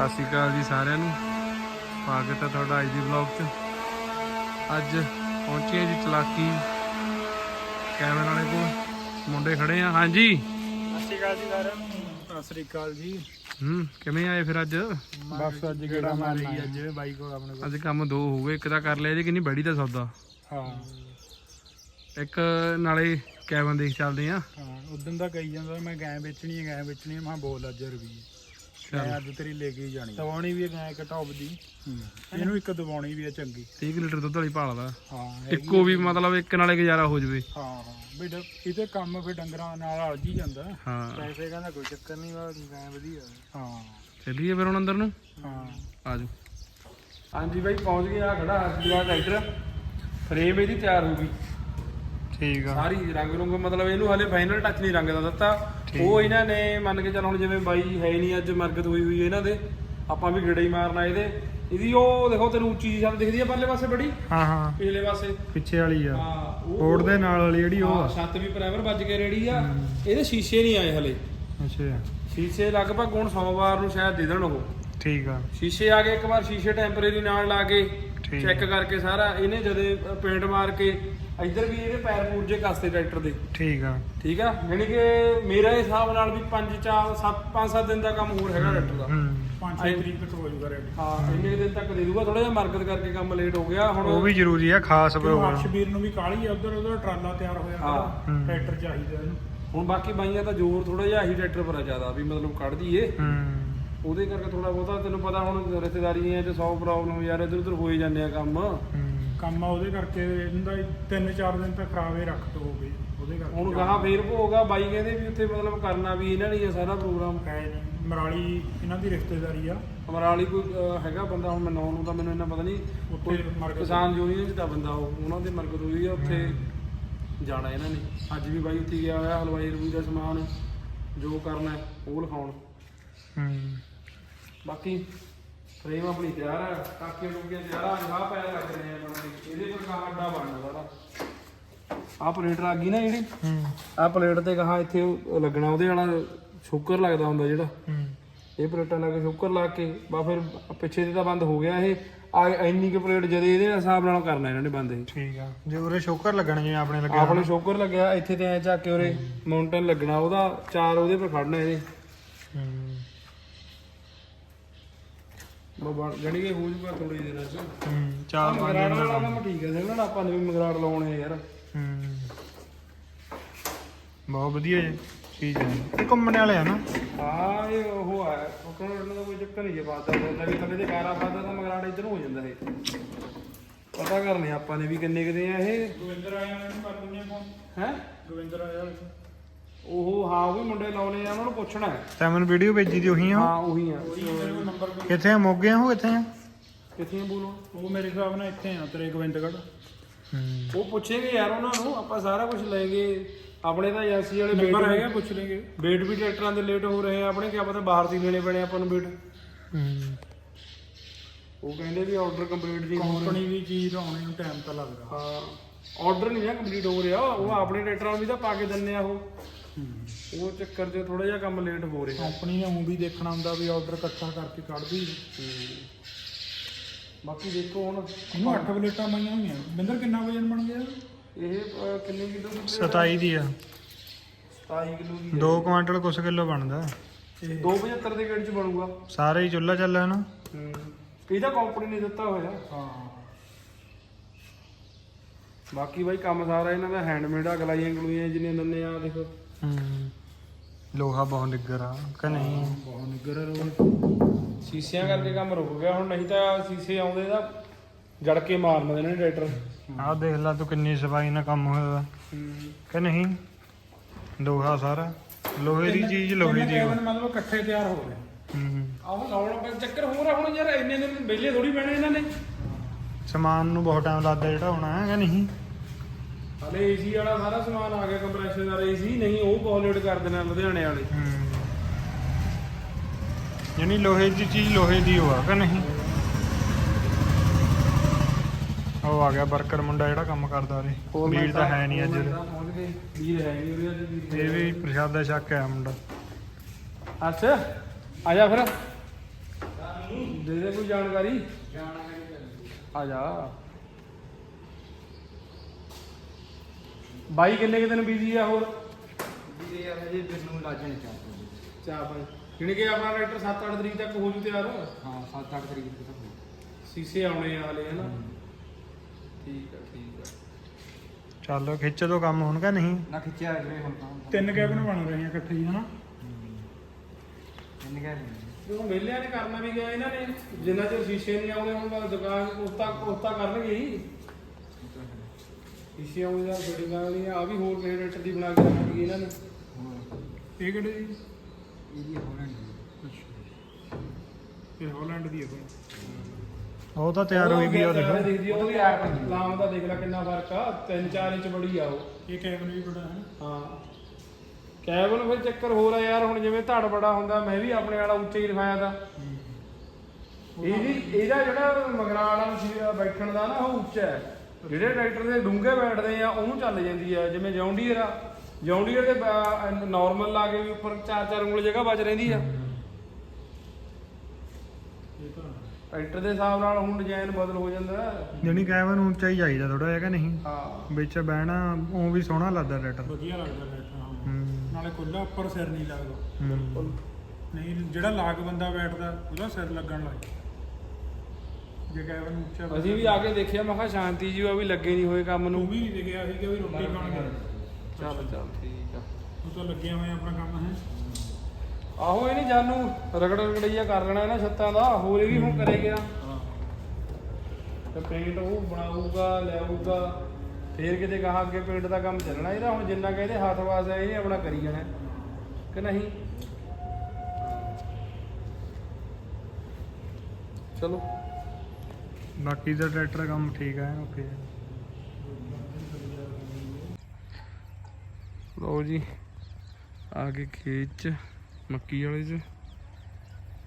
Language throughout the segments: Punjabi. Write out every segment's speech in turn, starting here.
ਸਤਿ ਸ਼੍ਰੀ ਅਕਾਲ ਜੀ ਸਾਰਿਆਂ ਨੂੰ। ਸਵਾਗਤ ਹੈ ਤੁਹਾਡਾ ਅੱਜ ਦੀ ਵਲੌਗ 'ਚ। ਅੱਜ ਪਹੁੰਚੇ ਜੀ ਚਲਾਕੀ ਕੈਮਰੇ ਵਾਲੇ ਕੋਲ। ਮੁੰਡੇ ਖੜੇ ਆ। ਹਾਂਜੀ। ਸਤਿ ਸ਼੍ਰੀ ਅਕਾਲ ਜੀ ਸਾਰਿਆਂ ਨੂੰ। ਸਤਿ ਸ਼੍ਰੀ ਅਕਾਲ ਜੀ। ਹੂੰ ਕਿਵੇਂ ਆਏ ਫਿਰ ਅੱਜ? ਬਸ ਅੱਜ ਗੇੜਾ ਮਾਰੀ ਅੱਜ ਬਾਈ ਕੋਲ ਆਪਣੇ ਕੋਲ। ਅੱਜ ਕੰਮ ਦੋ ਹੋ ਗਏ ਇੱਕ ਤਾਂ ਕਰ ਲਿਆ ਜੀ ਕਿੰਨੀ ਬੜੀ ਦਾ ਸੌਦਾ। ਹਾਂ। ਇੱਕ ਨਾਲੇ ਕੈਬਨ ਦੇਖ ਚੱਲਦੇ ਆ। ਹਾਂ ਉਦੋਂ ਦਾ ਕਹੀ ਜਾਂਦਾ ਮੈਂ ਗਾਂ ਵੇਚਣੀ ਹੈ ਗਾਂ ਵੇਚਣੀ ਹੈ ਮੈਂ ਬੋਲ ਅੱਜ ਰੁਪਈਏ। ਮੈਂ ਅੱਜ ਤੇਰੀ ਲੈ ਕੇ ਹੀ ਜਾਣੀ ਦਵਾਉਣੀ ਵੀ ਹੈ ਗਾਂ ਇੱਕ ਟੌਪ ਦੀ ਇਹਨੂੰ ਇੱਕ ਦਵਾਉਣੀ ਵੀ ਹੈ ਚੰਗੀ। 30 ਲੀਟਰ ਦੁੱਧ ਵਾਲੀ ਭਾਲਦਾ। ਹਾਂ ਇੱਕੋ ਵੀ ਮਤਲਬ ਇੱਕ ਨਾਲੇ ਗੁਜ਼ਾਰਾ ਹੋ ਜਵੇ। ਹਾਂ ਹਾਂ। ਵੀ ਡ- ਇਹਦੇ ਕੰਮ ਫਿਰ ਡੰਗਰਾਂ ਨਾਲ ਅਲਝ ਹੀ ਜਾਂਦਾ। ਹਾਂ। ਪੈਸੇ ਕਹਿੰਦਾ ਕੋਈ ਚੱਕਰ ਨਹੀਂ ਵਾ ਗਾਂ ਵਧੀਆ। ਹਾਂ। ਚੱਲੀਏ ਫਿਰ ਹੁਣ ਅੰਦਰ ਨੂੰ। ਹਾਂ। ਆਜੋ ਹਾਂਜੀ ਬਾਈ ਪਹੁੰਚ ਗਏ ਆ ਖੜਾ ਹਸਪੀਟਲ ਟਰੈਕਟਰ। ਫਰੇਮ ਇਹਦੀ ਤਿਆਰ ਹੋ ਗਈ। ਠੀਕ ਸਾਰੀ ਰੰਗ ਰੁੰਗ ਮਤਲਬ ਇਹਨੂੰ ਹਲੇ ਫਾਈਨਲ ਟੱਚ ਨਹੀਂ ਰੰਗ ਦਾ ਦਿੱਤਾ। ਉਹ ਇਹਨਾਂ ਨੇ ਮੰਨ ਕੇ ਚੱਲ ਹੁਣ ਜਿਵੇਂ ਬਾਈ ਹੈ ਨਹੀਂ ਅੱਜ ਮਰਗਤ ਹੋਈ ਹੋਈ ਹੈ ਇਹਨਾਂ ਦੇ ਆਪਾਂ ਵੀ ਗੇੜਾ ਹੀ ਮਾਰਨਾ ਇਹਦੇ ਇਹਦੀ ਉਹ ਦੇਖੋ ਤੈਨੂੰ ਉੱਚੀ ਜਿਹੀ ਛੱਤ ਦਿਖਦੀ ਆ ਪਰਲੇ ਪਾਸੇ ਬੜੀ? ਹਾਂ ਹਾਂ। ਪਿਛਲੇ ਪਾਸੇ। ਪਿੱਛੇ ਵਾਲੀ ਆ। ਹਾਂ ਉਹ ਬੋਰਡ ਦੇ ਨਾਲ ਵਾਲੀ ਜਿਹੜੀ ਉਹ ਹਾਂ, ਆ ਛੱਤ ਵੀ ਪ੍ਰਾਈਮਰ ਵੱਜ ਕੇ ਰੈਡੀ ਆ। ਇਹਦੇ ਸ਼ੀਸ਼ੇ ਨਹੀਂ ਆਏ ਹਲੇ। ਅੱਛਾ। ਸ਼ੀਸ਼ੇ ਲਗਭਗ ਹੁਣ ਸੋਮਵਾਰ ਨੂੰ ਸ਼ਾਇਦ ਦੇ ਦੇਣ ਉਹ। ਠੀਕ ਆ। ਸ਼ੀਸ਼ੇ ਆ ਗਏ ਇੱਕ ਵਾਰ ਸ਼ੀਸ਼ੇ ਟੈਂਪਰੇਰੀ ਨਾਲ ਲਾ ਕੇ ਠੀਕ ਚੈੱਕ ਕਰਕੇ ਸਾਰਾ ਇਹਨੇ ਜਦੇ ਪੇਂਟ ਮਾਰ ਕੇ ਇੱਧਰ ਵੀ ਇਹਦੇ ਪੈਰ ਪੂਰ ਜੇ ਕਸਤੇ ਟਰੈਕਟਰ ਦੇ। ਠੀਕ ਆ। ਠੀਕ ਆ? ਯਾਨੀ ਕਿ ਮੇਰੇ ਹਿਸਾਬ ਨਾਲ ਵੀ 5 4 7 5 7 ਦਿਨ ਦਾ ਕੰਮ ਹੋਰ ਹੈਗਾ ਟਰੈਕਟਰ ਦਾ। 5 ਤਰੀਕ ਤੱਕ ਹੋ ਜਾਊਗਾ ਰੈਡੀ ਹਾਂ ਇੰਨੇ ਦਿਨ ਤੱਕ ਦੇ ਦੂਗਾ ਥੋੜਾ ਜਿਹਾ ਮਰਕਤ ਕਰਕੇ ਕੰਮ ਲੇਟ ਹੋ ਗਿਆ ਹੁਣ ਉਹ ਵੀ ਜ਼ਰੂਰੀ ਆ ਖਾਸ ਪ੍ਰੋਗਰਾਮ ਅਰਸ਼ਵੀਰ ਨੂੰ ਵੀ ਕਾਲੀ ਆ ਉਧਰ ਉਧਰ ਟਰਾਲਾ ਤਿਆਰ ਹੋਇਆ ਹਾਂ। ਟਰੈਕਟਰ ਚਾਹੀਦਾ ਇਹਨੂੰ। ਹੁਣ ਬਾਕੀ ਬਾਈਆਂ ਦਾ ਜ਼ੋਰ ਥੋੜਾ ਜਿਹਾ ਹੀ ਟਰੈਕਟਰ ਪਰ ਆ ਜ਼ਿਆਦਾ ਵੀ ਮਤਲਬ ਕੱਢ ਦਈਏ। ਹੂੰ। ਉਹਦੇ ਕਰਕੇ ਥੋੜਾ ਬਹੁਤਾ ਤੈਨੂੰ ਪਤਾ ਹੁਣ ਰਿਸ਼ਤੇਦਾਰੀਆਂ 'ਚ 100 ਪ੍ਰੋਬਲਮ ਯਾਰ ਇੱਧਰ ਉੱਧਰ ਹੋਈ ਜਾਂਦੇ ਆ ਕੰਮ। ਹੂੰ। ਕੰਮ ਆ ਉਹਦੇ ਕਰਕੇ ਇਹਦਾ 3-4 ਦਿਨ ਤੱਕ ਖਰਾਬੇ ਰੱਖ ਦੋ ਹੋ ਉਹਦੇ ਕਰਕੇ ਹੁਣ ਗਾਹਾਂ ਫੇਰ ਭੋਗਾ ਬਾਈ ਕਹਿੰਦੇ ਵੀ ਉੱਥੇ ਮਤਲਬ ਕਰਨਾ ਵੀ ਇਹਨਾਂ ਨੇ ਹੀ ਆ ਸਾਰਾ ਪ੍ਰੋਗਰਾਮ। ਹੈ ਨੀ। ਮਰਾਲੀ ਇਹਨਾਂ ਦੀ ਰਿਸ਼ਤੇਦਾਰੀ ਆ। ਅਮਰਾਲੀ ਕੋਈ ਅਹ, ਹੈਗਾ ਬੰਦਾ ਹੁਣ ਮੈਂ ਨਾਂ ਨੂੰ ਤਾਂ ਮੈਨੂੰ ਇੰਨਾ ਪਤਾ ਨਹੀਂ ਉੱਥੇ ਕੋਈ ਕਿਸਾਨ ਯੂਨੀਅਨ ਚ ਦਾ ਬੰਦਾ ਉਹ ਉਹਨਾਂ ਦੇ ਮਰਕਤ ਹੋਈ ਆ ਉੱਥੇ ਜਾਣਾ ਇਹਨਾਂ ਨੇ। ਅੱਜ ਵੀ ਬਾਈ ਉੱਥੇ ਗਿਆ ਹੋਇਆ ਹਲਵਾਈ ਰੂਈ ਦਾ ਸਮਾਨ ਜੋ ਕਰਨਾ ਹੈ ਉਹ ਲਿਖਾਉਣ। ਹੂੰ। ਬਾਕੀ ਫਰੇਮ ਆਪਣੀ ਤਿਆਰ ਹੈ ਟਾਕੀਆਂ ਟੁਕੀਆਂ ਤਿਆਰ ਆ ਆਹ ਪੈਰ ਲੱਗ ਰਹੇ ਆ ਬਣਨੇ ਇਹਦੇ ਪਰ ਕਹਾ ਅੱਡਾ ਬਣਨਾ ਸਾਰਾ। ਆਹ ਪਲੇਟ ਲੱਗ ਗਈ ਨਾ ਜਿਹੜੀ? ਹੂੰ। ਆਹ ਪਲੇਟ ਤੇ ਕਹਾ ਇੱਥੇ ਉਹ ਲੱਗਣਾ ਉਹਦੇ ਵਾਲਾ ਸ਼ੁਕਰ ਲੱਗਦਾ ਹੁੰਦਾ ਜਿਹੜਾ। ਹੂੰ। ਇਹ ਪਲੇਟਾਂ ਲਾ ਕੇ ਸ਼ੁਕਰ ਲਾ ਕੇ ਬਾ ਫਿਰ ਪਿੱਛੇ ਤੇ ਤਾਂ ਬੰਦ ਹੋ ਗਿਆ ਇਹ। ਆ ਇੰਨੀ ਕੁ ਪਲੇਟ ਜਦੇ ਇਹਦੇ ਹਿਸਾਬ ਨਾਲ ਕਰਨਾ ਇਹਨਾਂ ਨੇ ਬੰਦ ਇਹ। ਠੀਕ ਆ। ਜੇ ਉਰੇ ਸ਼ੋਕਰ ਲੱਗਣ ਜਿਵੇਂ ਆਪਣੇ ਲੱਗਿਆ ਆਪਣੇ ਸ਼ੋਕਰ ਲੱਗਿਆ ਇੱਥੇ ਤੇ ਐ ਚੱਕ ਕੇ ਉਰੇ ਮਾਊਂਟਨ ਲੱਗਣਾ ਉਹਦਾ ਚਾਰ ਉਹਦੇ ਪਰ ਖੜਨਾ ਇਹਦੇ। ਹੂੰ। ਜਣੀ ਕਿ ਹੋ ਜੂਗਾ ਥੋੜੀ ਦੇਰ ਚ। ਹੂੰ ਚਾਰ ਪੰਜ ਮਗਰਾੜ ਦਿਨ ਦਾ ਵਾਲਾ ਕੰਮ ਕੰਮ ਠੀਕ ਹੈ ਸਮਝਣਾ ਆਪਾਂ ਨੇ ਵੀ ਮਗਰਾੜ ਲਾਉਣੇ ਯਾਰ। ਹੂੰ। ਬਹੁਤ ਵਧੀਆ ਜੀ ਚੀਜ਼ ਹੈ ਇਹ ਘੁੰਮਣ ਵਾਲੇ ਆ ਨਾ? ਹਾਂ ਇਹ ਉਹ ਹੈ ਉਹ ਕਹਿੰਦਾ ਦਾ ਕੋਈ ਚੱਕਰ ਨਹੀਂ ਜੇ ਬਾਦਾ ਬੋਲਦਾ ਵੀ ਤੇ ਕਾਰਾ ਫਾਦਾ ਤਾਂ ਮਗਰਾੜ ਇੱਧਰ ਹੋ ਜਾਂਦਾ ਇਹ। ਪਤਾ ਕਰਨੇ ਆਪਾਂ ਨੇ ਵੀ ਕਿੰਨੇ ਕਿਤੇ ਆ ਇਹ। ਗੋਵਿੰਦਰ ਆਇਆ ਨੂੰ ਕਰ ਦਿੰਦੇ ਆ ਹੈ? ਗੋਵਿੰਦਰ ਆਇਆ ਉਹ ਹਾਂ ਉਹ ਵੀ ਮੁੰਡੇ ਲਾਉਣੇ ਆ ਉਹਨਾਂ ਨੂੰ ਪੁੱਛਣਾ ਹੈ। ਤੈਂ ਮੈਨੂੰ ਵੀਡੀਓ ਭੇਜੀ ਦੀ ਉਹੀ ਆ। ਹਾਂ ਉਹੀ ਆ। ਨੰਬਰ ਵੀ ਕਿੱਥੇ ਆ? ਮੋਗੇ ਆ ਉਹ ਕਿੱਥੇ ਆ? ਕਿੱਥੇ ਬੋਲੋ? ਉਹ ਮੇਰੇ ਹਿਸਾਬ ਨਾਲ ਇੱਥੇ ਆ ਤੇਰੇ ਗੋਬਿੰਦਗੜ੍ਹ। ਹੂੰ। ਉਹ ਪੁੱਛੇਗੇ ਯਾਰ ਉਹਨਾਂ ਨੂੰ ਆਪਾਂ ਸਾਰਾ ਕੁਝ ਲੈਗੇ। ਆਪਣੇ ਤਾਂ ਏਜੰਸੀ ਵਾਲੇ ਨੰਬਰ ਹੈਗਾ ਪੁੱਛ ਲੇਗੇ ਵੇਟ ਵੀ ਟਰੈਕਟਰਾਂ ਦੇ ਲੇਟ ਹੋ ਰਹੇ ਆ ਆਪਣੇ ਕਿਆ ਪਤਾ ਬਾਹਰ ਦੀ ਲੈਣੇ ਪੈਣੇ ਆਪਾਂ ਨੂੰ ਵੇਟ ਹੂੰ। ਉਹ ਕਹਿੰਦੇ ਵੀ ਆਰਡਰ ਕੰਪਲੀਟ ਨਹੀਂ ਹੋ ਕੰਪਨੀ ਦੀ ਚੀਜ਼ ਆਉਣੇ ਨੂੰ ਟਾਈਮ ਤਾਂ ਲੱਗਦਾ। ਹਾਂ। ਆਰਡਰ ਨਹੀਂ ਨਾ ਕੰਪਲੀਟ ਹੋ ਰਿਹਾ। ਉਹ ਆਪਣੇ ਟਰੈਕਟਰਾਂ ਨੂੰ ਵੀ ਤਾਂ ਪਾ ਕੇ ਦਿੰਨੇ ਆ ਉਹ। ਉਹ ਚੱਕਰ 'ਚ ਥੋੜਾ ਜਿਹਾ ਕੰਮ ਲੇਟ ਹੋ ਰਿਹਾ। ਕੰਪਨੀ ਨੇ ਉਹ ਵੀ ਦੇਖਣਾ ਹੁੰਦਾ ਵੀ ਆਰਡਰ ਇਕੱਠਾ ਕਰਕੇ ਕੱਢਦੀ। ਬਾਕੀ ਦੇਖੋ ਹੁਣ ਇਹਨੂੰ 8 ਪਲੇਟਾਂ ਪਾਈਆਂ ਹੋਈਆਂ। ਬਿੰਦਰ ਕਿੰਨਾ ਵਜਨ ਬਣ ਗਿਆ? ਇਹ ਅਹ, ਕਿੰਨੇ ਕਿਲੋ ਦੀ 27 ਦੀ ਆ। 27 ਕਿਲੋ ਦੀ 2 ਕੁਆਂਟਲ ਕੁਛ ਕਿਲੋ ਬਣਦਾ। 275 ਦੇ ਗੇੜ 'ਚ ਬਣੂਗਾ। ਸਾਰੇ ਹੀ ਚੁੱਲ੍ਹਾ ਚੱਲਿਆ ਨਾ। ਹੂੰ। ਇਹਦਾ ਕੰਪਨੀ ਨੇ ਦਿੱਤਾ ਹੋਇਆ। ਹਾਂ। ਬਾਕੀ ਬਾਈ ਕੰਮ ਸਾਰਾ ਇਹਨਾਂ ਦਾ ਹੈਂਡਮੇਡ ਆ ਗਲਾਈਆਂ ਗਲੂਈਆਂ ਜਿੰਨੇ ਦੰਨੇ ਆ ਦੇਖੋ। ਹੂੰ। ਲੋਹਾ ਬਹੁਤ ਨਿੱਗਰ ਆ ਕਿ ਨਹੀਂ? ਬਹੁਤ ਨਿੱਗਰ ਰੋਡ ਸ਼ੀਸ਼ਿਆਂ ਕਰਕੇ ਕੰਮ ਰੁਕ ਗਿਆ ਹੁਣ ਨਹੀਂ ਤਾਂ ਸ਼ੀਸ਼ੇ ਆਉਂਦੇ ਤਾਂ ਜੜ ਕੇ ਮਾਰਨਾ ਇਹਨਾਂ ਨੇ ਟਰੈਕਟਰ। ਆਹ ਦੇਖ ਲੈ ਤੂੰ ਕਿੰਨੀ ਸਫ਼ਾਈ ਨਾਲ ਕੰਮ ਹੋਇਆ ਕਿ ਨਹੀਂ? ਲੋਹਾ ਸਾਰਾ। ਲੋਹੇ ਦੀ ਚੀਜ਼ ਲੋਹੇ ਦੀ ਓ। ਮਤਲਬ ਇਕੱਠੇ ਤਿਆਰ ਹੋ ਗਏ। ਹੂੰ। ਆਹ ਲਾਉਣ ਚੱਕਰ ਹੋ ਰਿਹਾ ਹੁਣ ਯਾਰ ਇੰਨੇ ਦਿਨ ਵਿਹਲੇ ਥੋੜੀ ਬਹਿਣੇ ਇਹਨਾਂ ਨੇ। ਸਮਾਨ ਨੂੰ ਬਹੁਤ ਟਾਈਮ ਲੱਗਦਾ ਜਿਹੜਾ ਹੋਣਾ ਹੈ ਕਿ ਨਹੀਂ? ਹਲੇ ਏਸੀ ਵਾਲਾ ਸਾਰਾ ਸਮਾਨ ਆ ਗਿਆ ਕੰਪਰੈਸ਼ਰ ਵਾਲਾ ਏਸੀ ਨਹੀਂ ਉਹ ਬਹੁਤ ਲੇਟ ਕਰ ਦੇਣਾ ਲੁਧਿਆਣੇ ਵਾਲੇ। ਹੂੰ। ਯਾਨੀ ਲੋਹੇ ਦੀ ਚੀਜ਼ ਲੋਹੇ ਦੀ ਹੋਆ ਕਿ ਨਹੀਂ? ਉਹ ਆ ਗਿਆ ਵਰਕਰ ਮੁੰਡਾ ਜਿਹੜਾ ਕੰਮ ਕਰਦਾ ਰੇ ਵੀਰ ਤਾਂ ਹੈ ਨਹੀਂ ਅੱਜ। ਵੀਰ ਹੈ ਨਹੀਂ ਇਹ ਵੀ ਪ੍ਰਸ਼ਾਦਾ ਛੱਕ ਆਇਆ ਮੁੰਡਾ। ਅੱਛਾ ਆ ਜਾ ਫਿਰ। ਜਾਣਕਾਰੀ। ਜਾਣਕਾਰੀ ਆ ਜਾ। ਬਾਈ ਕਿੰਨੇ ਕਿ ਦਿਨ ਬੀਜੀ ਆ ਹੋਰ? ਵੀਰੇ ਯਾਰ ਹਜੇ ਮੈਨੂੰ ਲਾਜਣੇ ਚਾਹੀਦੇ ਚਾਰ ਪੰਜ ਕਿਣ ਕੇ ਆਪਣਾ ਟਰੈਕਟਰ 7-8 ਤਰੀਕ ਤੱਕ ਹੋ ਜੂ ਤਿਆਰ? ਹਾਂ 7-8 ਤਰੀਕ ਤੱਕ ਹੋ ਸੀਸੇ ਆਉਣੇ ਆ ਹਲੇ ਹਨਾ? ਠੀਕ ਆ ਠੀਕ ਆ। ਚੱਲ ਖਿੱਚ ਦੋ ਕੰਮ ਹੁਣ ਕਾ ਨਹੀਂ? ਨਾ ਖਿੱਚਿਆ ਵੀਰੇ ਹੁਣ ਤਾਂ। ਤਿੰਨ ਕੈਬਨ ਬਣ ਰਹੇ ਆ ਇਕੱਠੇ ਹੀ ਹਨਾ? ਇੰਨੇ ਕਹਿ ਉਹ ਮੇਲਿਆਂ ਨੇ ਕਰਨਾ ਵੀ ਗਿਆ ਇਹਨਾਂ ਨੇ ਜਿੰਨਾ ਚਿਰ ਸ਼ੀਸ਼ੇ ਨਹੀਂ ਆਉਂਦੇ ਹੁਣ ਬਸ ਦੁਕਾਨ ਕੋਸਤਾ ਕੋਸਤਾ ਕਰਨਗੇ ਹੀ। ਸ਼ੀਸ਼ੇ ਆਉਂਦੇ ਦਾ ਫਿਟਿੰਗਾਂ ਵਾਲੀਆਂ ਆ ਵੀ ਹੋਰ ਟਰੈਕਟਰ ਦੀ ਬਣਾ ਕੇ ਰੱਖੀ ਇਹਨਾਂ ਨੇ। ਇਹ ਕਿਹੜੇ ਜੀ? ਇਹਦੀ ਹੋਣਾ ਨਹੀਂ ਇਹ ਹਾਲੈਂਡ ਦੀ ਹੈ ਕੋਈ? ਉਹ ਤਾਂ ਤਿਆਰ ਹੋਈ ਵੀ ਆ ਉਹ ਦੇਖੋ। ਦੇਖਦੀ ਉਹਦੀ ਲਾਮ ਦਾ ਦੇਖ ਲੈ ਕਿੰਨਾ ਫ਼ਰਕ ਆ 3-4 ਇੰਚ ਬੜੀ ਆ ਉਹ। ਇਹ ਕੈਬਨ ਵੀ ਬੜਾ ਹੈ। ਹਾਂ। ਕੈਬਨ ਫਿਰ ਚੱਕਰ ਹੋਰ ਆ ਯਾਰ ਹੁਣ ਜਿਵੇਂ ਧੜ ਬੜਾ ਹੁੰਦਾ ਮੈਂ ਵੀ ਆਪਣੇ ਵਾਲਾ ਉੱਚਾ ਹੀ ਰਖਾਇਆ ਦਾ ਇਹਦੀ ਇਹਦਾ ਜਿਹੜਾ ਮਗਰਾਂ ਵਾਲਾ ਮਸ਼ੀਨ ਬੈਠਣ ਦਾ ਨਾ ਉਹ ਉੱਚਾ ਹੈ। ਜਿਹੜੇ ਟਰੈਕਟਰ ਦੇ ਡੂੰਘੇ ਬੈਠਦੇ ਆ ਉਹਨੂੰ ਚੱਲ ਜਾਂਦੀ ਆ ਜਿਵੇਂ ਜੌਂਡੀਅਰ ਆ। ਜੌਂਡੀਅਰ ਦੇ ਨਾਰਮਲ ਲਾ ਕੇ ਵੀ ਉੱਪਰ 4-4 ਉਂਗਲ ਜਗ੍ਹਾ ਬਚ ਰਹਿੰਦੀ ਆ। ਇਹ ਤਾਂ ਟਰੈਕਟਰ ਦੇ ਹਿਸਾਬ ਨਾਲ ਹੁਣ ਡਿਜ਼ਾਈਨ ਬਦਲ ਹੋ ਜਾਂਦਾ। ਜਣੀ ਕੈਬਨ ਉੱਚਾ ਹੀ ਚਾਹੀਦਾ ਥੋੜਾ ਜਿਹਾ ਕਿ ਨਹੀਂ? ਹਾਂ। ਵਿੱਚ ਬਹਿਣਾ ਉਹ ਵੀ ਸੋਹਣਾ ਲੱਗਦਾ ਟਰੈਕਟਰ। ਵਧੀਆ ਲੱਗਦਾ ਹੂੰ ਨਾਲੇ ਖੁੱਲਾ ਉੱਪਰ ਸਿਰ ਨਹੀਂ ਲੱਗਦਾ। ਹੂੰ ਨਹੀਂ ਜਿਹੜਾ ਲਾਗ ਬੰਦਾ ਬੈਠਦਾ ਉਹਦਾ ਸਿਰ ਲੱਗਣ ਲੱਗ ਜਾਂਦਾ। ਜੇ ਕੈਬਨ ਉੱਚਾ ਅਸੀਂ ਵੀ ਆ ਕੇ ਦੇਖਿਆ ਮੈਂ ਕਿਹਾ ਸ਼ਾਂਤੀ ਜੀ ਆ ਵੀ ਲੱਗੇ ਨਹੀਂ ਹੋਏ ਕੰਮ ਤੂੰ ਨੂੰ ਵੀ ਨਹੀਂ ਦੇਖਿਆ ਸੀ ਕਿ ਵੀ ਰੋਟੀ ਖਾਣ ਗਏ ਚੱਲ ਚੱਲ ਠੀਕ ਆ। ਤੂੰ ਤਾਂ ਲੱਗੇ ਹੋਏ ਆ ਆਪਣਾ ਕੰਮ ਹੈ। ਆਹੋ ਇਹ ਨਹੀਂ ਜਾਨੂ ਰਗੜ ਰਗੜਈਆ ਕਰ ਲੈਣਾ ਇਹਨਾਂ ਛੱਤਾਂ ਦਾ ਹੋਰ ਇਹ ਵੀ ਹੁਣ ਕਰੇ ਗਿਆ। ਤੇ ਪੇਂਟ ਉਹ ਬਣਾਊਗਾ ਲਿਆਊਗਾ। ਫੇਰ ਕਿਤੇ ਕਹਾ ਅੱਗੇ ਪੇਂਟ ਦਾ ਕੰਮ ਚੱਲਣਾ ਇਹਦਾ ਹੁਣ ਜਿੰਨਾ ਕਿ ਇਹਦੇ ਹੱਥ ਵਾਸ ਹੈ ਇਹ ਆਪਣਾ ਕਰੀ ਜਾਣਾ। ਕਿ ਨਹੀਂ? ਚਲੋ। ਬਾਕੀ ਦਾ ਟਰੈਕਟਰ ਕੰਮ ਠੀਕ ਹੈ ਓਕੇ ਲਓ ਜੀ ਆ ਕੇ ਖੇਤ ਚ ਮੱਕੀ ਵਾਲੇ ਚ।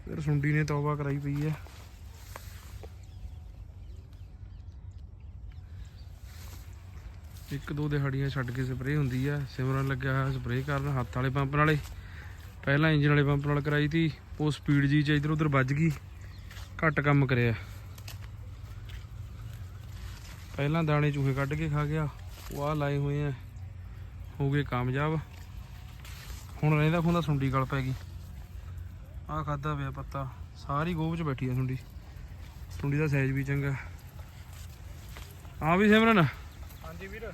ਫਿਰ ਸੁੰਡੀ ਨੇ ਤੌਬਾ ਕਰਾਈ ਪਈ ਹੈ ਇੱਕ ਦੋ ਦਿਹਾੜੀਆਂ ਛੱਡ ਕੇ ਸਪਰੇਅ ਹੁੰਦੀ ਆ। ਸਿਮਰਨ ਲੱਗਿਆ ਹੋਇਆ ਸਪਰੇਅ ਕਰਨ ਹੱਥ ਵਾਲੇ ਪੰਪ ਨਾਲੇ। ਪਹਿਲਾਂ ਇੰਜਨ ਵਾਲੇ ਪੰਪ ਨਾਲ ਕਰਾਈ ਤੀ, ਉਹ ਸਪੀਡ ਜੀ ਚ ਇਧਰ ਉਧਰ ਵੱਜ ਗਈ। ਘੱਟ ਕੰਮ ਕਰਿਆ। ਪਹਿਲਾਂ ਦਾਣੇ ਚੂਹੇ ਕੱਢ ਕੇ ਖਾ ਗਿਆ, ਉਹ ਆ ਲਾਏ ਹੋਏ ਆ। ਹੋ ਗਏ ਕਾਮਯਾਬ। ਹੁਣ ਰਹਿੰਦਾ ਖੁੰਦਾ ਸੁੰਡੀ ਗਲ ਪੈ ਗਈ। ਆ ਖਾਦਾ ਪਿਆ ਪੱਤਾ। ਸਾਰੀ ਗੋਭ ਚ ਬੈਠੀ ਆ ਸੁੰਡੀ। ਸੁੰਡੀ ਦਾ ਸਾਈਜ਼ ਵੀ ਚੰਗਾ। ਆ ਵੀ ਸਿਮਰਨ। ਹਾਂਜੀ ਵੀਰ।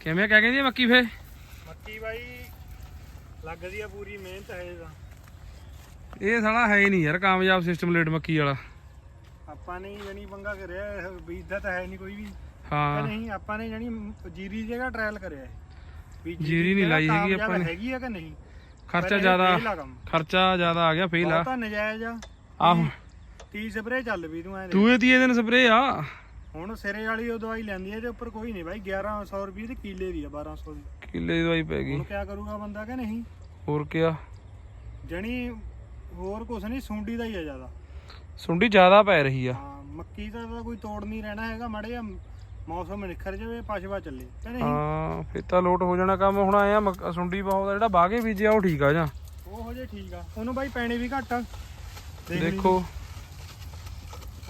ਕਿਵੇਂ ਕਹਿ ਕਹਿੰਦੀ ਆ ਮੱਕੀ ਫੇ ਮੱਕੀ ਬਾਈ ਲੱਗਦੀ ਆ ਪੂਰੀ ਮਿਹਨਤ ਹੈ ਇਹਦਾ। ਇਹ ਸਾਲਾ ਹੈ ਹੀ ਨਹੀਂ ਯਾਰ ਕਾਮਯਾਬ ਸਿਸਟਮ ਲੇਟ ਮੱਕੀ ਵਾਲਾ। ਆਪਾਂ ਨੇ ਜਣੀ ਪੰਗਾ ਕਰਿਆ ਇਹ ਬੀਜਦਾ ਤਾਂ ਹੈ ਨਹੀਂ ਕੋਈ ਵੀ। ਤਾਂ ਹਾਂ ਨਹੀਂ ਆਪਾਂ ਨੇ ਜਣੀ ਜੀਰੀ ਜਗ੍ਹਾ ਟ੍ਰਾਇਲ ਕਰਿਆ ਹੈ ਵੀ ਜੀਰੀ ਨਹੀਂ ਜਗ੍ਹਾ ਲਾਈ ਹੈਗੀ ਕਾਮਯਾਬ ਆਪਾਂ ਨੇ। ਹੈਗੀ ਆ ਕਿ ਨਹੀਂ? ਖਰਚਾ ਪਹਿਲਾਂ ਇਹ ਜ਼ਿਆਦਾ fail ਆ ਕੰਮ। ਖਰਚਾ ਜ਼ਿਆਦਾ ਆ ਗਿਆ ਫੇਲ ਆ। ਬਹੁਤਾ ਨਜਾਇਜ਼ ਆ। ਆਹੋ। 30 ਸਪਰੇ ਚੱਲ ਵੀ ਤੂੰ ਐ ਦੂਏ ਤੀਏ ਦਿਨ ਸਪਰੇ ਆ। ਹੁਣ ਸਿਰੇ ਵਾਲੀ ਉਹ ਦਵਾਈ ਲੈਂਦੀ ਹੈ ਤੇ ਉੱਪਰ ਕੋਈ ਨਹੀਂ ਬਾਈ 1100 ਰੁਪਏ ਦੀ ਕਿੱਲੇ ਦੀ ਆ 1200 ਦੀ। ਕਿੱਲੇ ਦੀ ਦਵਾਈ ਪੈ ਗਈ। ਹੁਣ ਕਿਆ ਕਰੂਗਾ ਬੰਦਾ ਕਿ ਨਹੀਂ? ਹੋਰ ਕਿਆ? ਜਣੀ ਹੋਰ ਕੁਛ ਨਹੀਂ ਸੁੰਡੀ ਦਾ ਹੀ ਆ ਜ਼ਿਆਦਾ। ਸੁੰਡੀ ਜ਼ਿਆਦਾ ਪੈ ਰਹੀ ਆ। ਹਾਂ ਮੱਕੀ ਦਾ ਤਾਂ ਕੋਈ ਤੋੜ ਨਹੀਂ ਰਹਿਣਾ ਹੈਗਾ ਮਾੜੇ ਜਿਹਾ ਮੌਸਮ ਨਿਖਰ ਜਾਵੇ ਪਛਵਾ ਚੱਲੇ ਕਿ ਨਹੀਂ? ਹਾਂ ਫੇਰ ਤਾਂ ਲੋਟ ਹੋ ਜਾਣਾ ਕੰਮ ਹੁਣ ਆਇਆ ਸੁੰਡੀ ਬਹੁਤ ਆ ਜਿਹੜਾ ਬਾਗੇ ਬੀਜਿਆ ਉਹ ਠੀਕ ਆ ਜਾਂ? ਉਹ ਹੋ ਜੇ ਠੀਕ ਆ ਉਹਨੂੰ ਬਾਈ ਪੈਣੇ ਵੀ ਘੱਟ ਆ। ਦੇਖੋ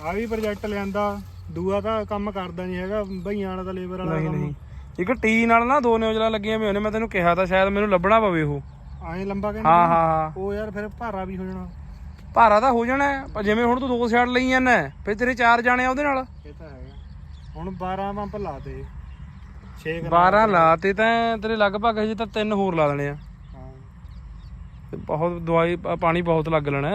ਆ ਵੀ ਪ੍ਰੋਜੈਕਟ ਲਿਆਂਦਾ। ਦੂਆ ਤਾਂ ਕੰਮ ਕਰਦਾ ਨਹੀਂ ਹੈਗਾ ਬਈਆਂ ਵਾਲਾ ਤਾਂ ਲੇਬਰ ਵਾਲਾ ਨਹੀਂ ਕੰਮ। ਨਹੀਂ। ਇੱਕ ਟੀ ਨਾਲ ਨਾ ਦੋ ਨਿਊਜ਼ਲਾਂ ਲੱਗੀਆਂ ਵੀ ਉਹਨੇ ਮੈਂ ਤੈਨੂੰ ਕਿਹਾ ਤਾਂ ਸ਼ਾਇਦ ਮੈਨੂੰ ਲੱਭਣਾ ਪਵੇ ਉਹ। ਐਂ ਲੰਬਾ ਕਹਿੰਦੇ ਹਾਂ ਹਾਂ ਹਾਂ। ਉਹ ਯਾਰ ਫਿਰ ਭਾਰਾ ਵੀ ਹੋ ਜਾਣਾ। ਭਾਰਾ ਤਾਂ ਹੋ ਜਾਣਾ ਹੈ, ਪਰ ਜਿਵੇਂ ਹੁਣ ਤੂੰ ਦੋ ਸਾਈਡ ਲਈ ਜਾਂਦਾ ਹੈ, ਫਿਰ ਤੇਰੇ ਚਾਰ ਜਾਣੇ ਆ ਉਹਦੇ ਨਾਲ। ਇਹ ਤਾਂ ਹੈਗਾ। ਹੁਣ 12 ਪੰਪ ਲਾਤੇ 6 12 ਲਾ ਤੇ ਤਾਂ ਤੇਰੇ ਲਗਭਗ ਹਜੇ ਤਾਂ ਤਿੰਨ ਹੋਰ ਲਾ ਦੇਣੇ ਆ। ਤੇ ਬਹੁਤ ਦਵਾਈ ਪਾਣੀ ਬਹੁਤ ਲੱਗ ਲੈਣਾ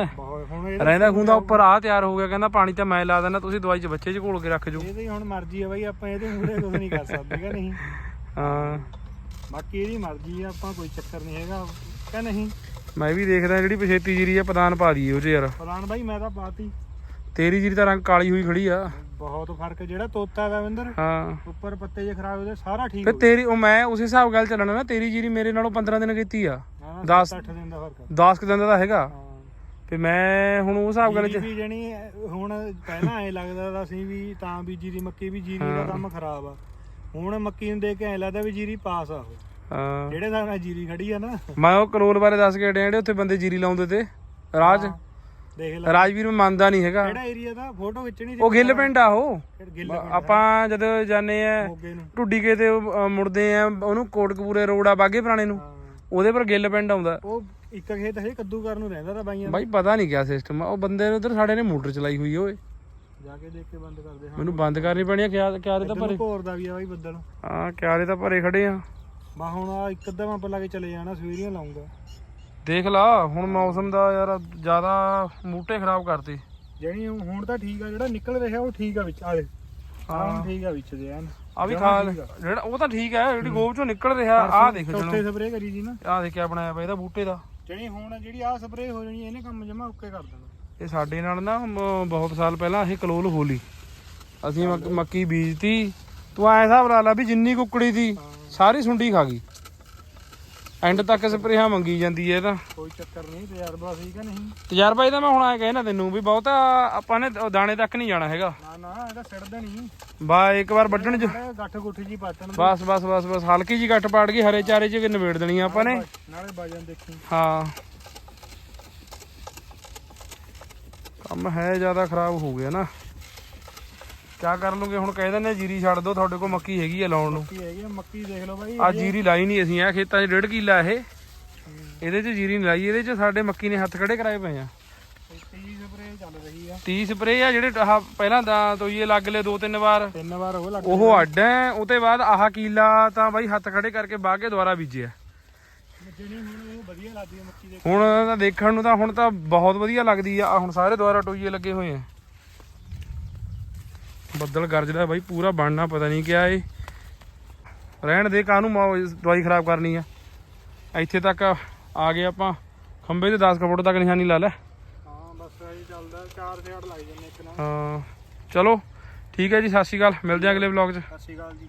ਰਹਿੰਦਾ ਖੁੰਦਾ ਉੱਪਰ ਆ ਤਿਆਰ ਹੋ ਗਿਆ ਕਹਿੰਦਾ ਪਾਣੀ ਤਾਂ ਮੈਂ ਲਾ ਦੇਣਾ ਤੁਸੀਂ ਦਵਾਈ ਚ ਬੱਚੇ ਚ ਘੋਲ ਕੇ ਰੱਖ ਜੋ। ਇਹਦੀ ਹੁਣ ਮਰਜ਼ੀ ਆ ਬਾਈ ਆਪਾਂ ਇਹਦੇ ਮੂਹਰੇ ਕੁਝ ਨਹੀਂ ਕਰ ਸਕਦੇ ਕਿ ਨਹੀਂ? ਹਾਂ। ਬਾਕੀ ਇਹਦੀ ਮਰਜ਼ੀ ਆ ਆਪਾਂ ਕੋਈ ਚੱਕਰ ਨਹੀਂ ਹੈਗਾ ਕਿ ਨਹੀਂ? ਮੈਂ ਵੀ ਦੇਖਦਾ ਜਿਹੜੀ ਪਛੇਤੀ ਜੀਰੀ ਆ ਪ੍ਰਦਾਨ ਪਾ ਦਈਏ ਉਹ ਚ ਯਾਰ। ਪ੍ਰਧਾਨ ਬਾਈ ਮੈਂ ਤਾਂ ਪਾਤੀ। ਤੇਰੀ ਜੀਰੀ ਰੰਗ ਕਾਲੀ ਹੋਈ ਖੜੀ ਆ। ਬਹੁਤ ਫ਼ਰਕ ਜਿਹੜਾ ਤੋਤਾ ਦਾ ਵਿੰਦਰ ਹਾਂ। ਉੱਪਰ ਪੱਤੇ ਜੇ ਖਰਾਬ ਉਹਦੇ ਸਾਰਾ ਠੀਕ ਹੋ ਤੇਰੀ ਉਹ ਮੈਂ ਉਸ ਹਿਸਾਬ ਗੱਲ ਚੱਲਣਾ ਨਾ ਤੇਰੀ ਜੀਰੀ ਮੇਰੇ ਨਾਲੋਂ 15 ਦਿਨ ਕੀਤੀ ਆ। ਗਿਆ ਦਸ- 8 ਦਿਨ ਦਾ ਫ਼ਰਕ 10 ਕੁ ਦਿਨ ਦਾ ਤਾਂ ਹੈਗਾ। ਤੇ ਮੈਂ ਹੁਣ ਉਸ ਹਿਸਾਬ ਗੱਲ ਚ ਜੀਰੀ ਵੀ ਜਣੀ ਹੁਣ ਪਹਿਲਾਂ ਐ ਲੱਗਦਾ ਤਾਂ ਸੀ ਵੀ ਤਾਂ ਬੀਜੀ ਦੀ ਮੱਕੀ ਵੀ ਜੀਰੀ ਦਾ ਕੰਮ ਖਰਾਬ ਆ। ਹੁਣ ਮੱਕੀ ਨੂੰ ਦੇਖ ਕੇ ਐ ਲੱਗਦਾ ਵੀ ਜੀਰੀ ਪਾਸ ਆ ਉਹ। ਜਿਹੜੇ ਨਾਲ ਜੀਰੀ ਖੜੀ ਆ ਨਾ। ਮੈਂ ਉਹ ਕਰੋਲ ਬਾਰੇ ਦੱਸ ਕੇ ਜਿਹੜੇ ਉੱਥੇ ਬੰਦੇ ਜੀਰੀ ਲਾਉਂਦੇ ਤੇ। ਰਾਜ? ਦੇਖ ਲੈ। ਰਾਜਵੀਰ ਮੰਨਦਾ ਨਹੀਂ ਹੈਗਾ। ਕਿਹੜਾ ਏਰੀਆ ਦਾ? ਫੋਟੋ ਖਿੱਚਣੀ ਉਹ ਗਿੱਲ ਪਿੰਡ ਆ ਉਹ। ਗਿੱਲ ਆਪਾਂ ਜਦੋਂ ਜਾਂਦੇ ਆ ਢੁੱਡੀ ਕੇ ਤੇ ਮੁੜਦੇ ਆ ਉਹਨੂੰ ਕੋਟਕਪੂਰੇ ਰੋਡ ਆ ਬਾਗੇ ਪੁਰਾਣੇ ਨੂੰ। ਉਹਦੇ ਪਰ ਗਿੱਲ ਪਿੰਡ ਆਉਂਦਾ। ਉਹ ਇੱਕ ਖੇਤ ਹੈ ਕੱਦੂ ਕਰਨ ਨੂੰ ਰਹਿੰਦਾ ਤਾਂ ਬਾਈਆਂ। ਬਾਈ ਪਤਾ ਨਹੀਂ ਕਿਆ ਸਿਸਟਮ ਆ। ਉਹ ਬੰਦੇ ਨੇ ਉਧਰ ਸਾਡੇ ਨੇ ਮੋਟਰ ਚਲਾਈ ਹੋਈ ਓਏ। ਜਾ ਕੇ ਦੇਖ ਕੇ ਬੰਦ ਕਰਦੇ ਹਾਂ। ਮੈਨੂੰ ਬੰਦ ਕਰਨੀ ਪੈਣੀ ਆ ਕਿਆ ਕਿਆਰੇ ਤਾਂ ਭਰੇ। ਘੋਰ ਦਾ ਵੀ ਆ ਬਾਈ ਬੱਦਲ ਹਾਂ ਕਿਆਰੇ ਤਾਂ ਭਰੇ ਖੜੇ ਆ। ਮੈਂ ਹੁਣ ਆ ਇੱਕ ਅੱਧਾ ਮੈਂ ਲਾ ਕੇ ਚਲੇ ਜਾਣਾ ਸਵੇਰੀਆਂ ਲਾਉਂਗਾ। ਦੇਖ ਲਾ ਹੁਣ ਮੌਸਮ ਦਾ ਯਾਰ ਜ਼ਿਆਦਾ ਮੂਟੇ ਖਰਾਬ ਕਰਤੇ। ਜਿਹੜੀ ਹੁਣ ਤਾਂ ਠੀਕ ਆ ਜਿਹੜਾ ਨਿਕਲ ਰਿਹਾ ਉਹ ਠੀਕ ਆ ਵਿੱਚ ਆ ਦੇ ਹਾਂ। ਠੀਕ ਆ ਵਿੱਚ ਦੇ ਐਨ। ਆ ਵੀ ਖਾ ਜਿਹੜਾ ਉਹ ਤਾਂ ਠੀਕ ਹੈ ਜਿਹੜੀ ਗੋਬ ਚੋਂ ਨਿਕਲ ਰਿਹਾ ਆ ਦੇਖ ਜਣੋ ਸਪਰੇਅ ਕਰੀ ਜੀ ਨਾ। ਆ ਦੇਖ ਕਿਆ ਬਣਾਇਆ ਪਿਆ ਇਹਦਾ ਬੂਟੇ ਦਾ। ਜਿਹੜੀ ਹੁਣ ਜਿਹੜੀ ਆ ਸਪਰੇਅ ਹੋ ਜਾਣੀ ਇਹਨੇ ਕੰਮ ਜਮਾ ਓਕੇ ਕਰ ਦੇਣਾ। ਇਹ ਸਾਡੇ ਨਾਲ ਨਾ ਬਹੁਤ ਸਾਲ ਪਹਿਲਾਂ ਇਹ ਕਲੋਲ ਹੋਲੀ। ਅਸੀਂ ਮੱਕ- ਬੀਜਤੀ। ਤੂੰ ਐ ਹਿਸਾਬ ਲਾ ਲਾ ਵੀ ਜਿੰਨੀ ਕੁੱਕੜੀ ਸੀ ਸਾਰੀ ਸੁੰਡੀ ਖਾ ਗਈ। ਐਂਡ ਤੱਕ ਸਪਰੇਹਾਂ ਮੰਗੀ ਜਾਂਦੀ ਹੈ ਇਹ ਤਾਂ। ਕੋਈ ਚੱਕਰ ਨਹੀਂ ਤਜਰਬਾ ਠੀਕ ਆ ਨਹੀਂ? ਤਜਰਬਾ ਇਹਦਾ ਮੈਂ ਹੁਣ ਆਇਆ ਕਹਿਣਾ ਤੈਨੂੰ ਵੀ ਬਹੁਤਾ ਆਪਾਂ ਨੇ ਉਹ ਦਾਣੇ ਤੱਕ ਨਹੀਂ ਜਾਣਾ ਹੈਗਾ। ਨਾ ਨਾ ਇਹਦਾ ਸਿੜਦਾ ਨਹੀਂ ਬਾ ਇੱਕ ਵਾਰ ਵੱਢਣ ਚ। ਨਾਲੇ ਗੱਠ ਗੁੱਠ ਜੀ ਪਾਟਣ ਦੇ ਬਸ ਬਸ ਬਸ ਬਸ ਹਲਕੀ ਜੀ ਗੱਟ ਪਾੜ ਗਈ ਹਰੇ ਚਾਰੇ ਚ ਨਵੇੜ ਦੇਣੀ ਆਪਾਂ ਨੇ। ਨਾਲੇ ਵਜਨ ਦੇਖੀ। ਹਾਂ। ਕੰਮ ਹੈ ਜ਼ਿਆਦਾ ਖਰਾਬ ਹੋ ਗਿਆ ਨਾ। ਕਿਆ ਕਰ ਲੂਗੇ? ਹੁਣ ਕਹਿ ਦਿੰਦੇ ਆ ਜੀਰੀ ਛੱਡ ਦੋ ਤੁਹਾਡੇ ਕੋਲ ਮੱਕੀ ਹੈਗੀ ਆ ਲਾਉਣ ਨੂੰ। ਕੀ ਹੈਗੀ ਆ, ਮੱਕੀ ਦੇਖ ਲਓ ਬਾਈ। ਆ ਜੀਰੀ ਲਾਈ ਨਹੀਂ ਅਸੀਂ ਆ ਖੇਤਾਂ 'ਚ ਡੇਢ ਕਿੱਲਾ ਇਹ। ਇਹਦੇ 'ਚ ਜੀਰੀ ਨਹੀਂ ਲਾਈ ਇਹਦੇ 'ਚ ਸਾਡੇ ਮੱਕੀ ਨੇ ਹੱਥ ਖੜੇ ਕਰਾਏ ਪਏ ਆ। 30 ਸਪਰੇਅ ਚੱਲ ਰਹੀ ਆ। 30 ਸਪਰੇ ਆ ਜਿਹੜੇ ਆਹ ਪਹਿਲਾਂ ਦਾ ਤੋਈਏ ਲੱਗ ਲਏ ਦੋ ਤਿੰਨ ਵਾਰ। ਤਿੰਨ ਵਾਰ ਉਹ ਲੱਗ ਉਹ ਅੱਡ ਹੈ ਉਹ ਤੇ ਬਾਅਦ ਆਹ ਕੀਲਾ ਤਾਂ ਬਾਈ ਹੱਥ ਖੜੇ ਕਰਕੇ ਬਾਹ ਕੇ ਦੁਬਾਰਾ ਬੀਜਿਆ। ਜਿਹੜੀ ਹੁਣ ਉਹ ਵਧੀਆ ਲੱਗਦੀ ਆ ਮੱਕੀ ਦੇ। ਹੁਣ ਤਾਂ ਦੇਖਣ ਨੂੰ ਤਾਂ ਹੁਣ ਤਾਂ ਬਹੁਤ ਵਧੀਆ ਲੱਗਦੀ ਆ। ਆਹ ਹੁਣ ਸਾਰੇ ਦੁਆਰਾ ਟੋਈਏ ਲੱਗੇ ਹੋਏ ਆ। ਬੱਦਲ ਗਰਜਦਾ ਬਾਈ ਪੂਰਾ ਬਣਨਾ ਪਤਾ ਨਹੀਂ ਕਿਆ ਏ। ਰਹਿਣ ਦੇ ਕਾਹਨੂੰ ਦਵਾਈ ਖਰਾਬ ਕਰਨੀ ਆ। ਇੱਥੇ ਤੱਕ ਆ ਗਏ ਆਪਾਂ। ਖੰਬੇ ਤੇ 10 ਕੁ ਫੁੱਟ ਤੱਕ ਨਿਸ਼ਾਨੀ ਲਾ ਲੈ। ਹਾਂ ਬਸ ਇਹ ਚੱਲਦਾ। ਚਾਰ ਦਿਹਾੜ ਲੱਗ ਜਾਂਦੇ ਇੱਕ ਨਾਲ। ਹਾਂ ਚਲੋ। ਠੀਕ ਹੈ ਜੀ ਸਤਿ ਸ਼੍ਰੀ ਅਕਾਲ। ਮਿਲਦੇ ਹਾਂ ਅਗਲੇ ਵਲੌਗ 'ਚ। ਸਤਿ ਸ਼੍ਰੀ ਅਕਾਲ ਜੀ।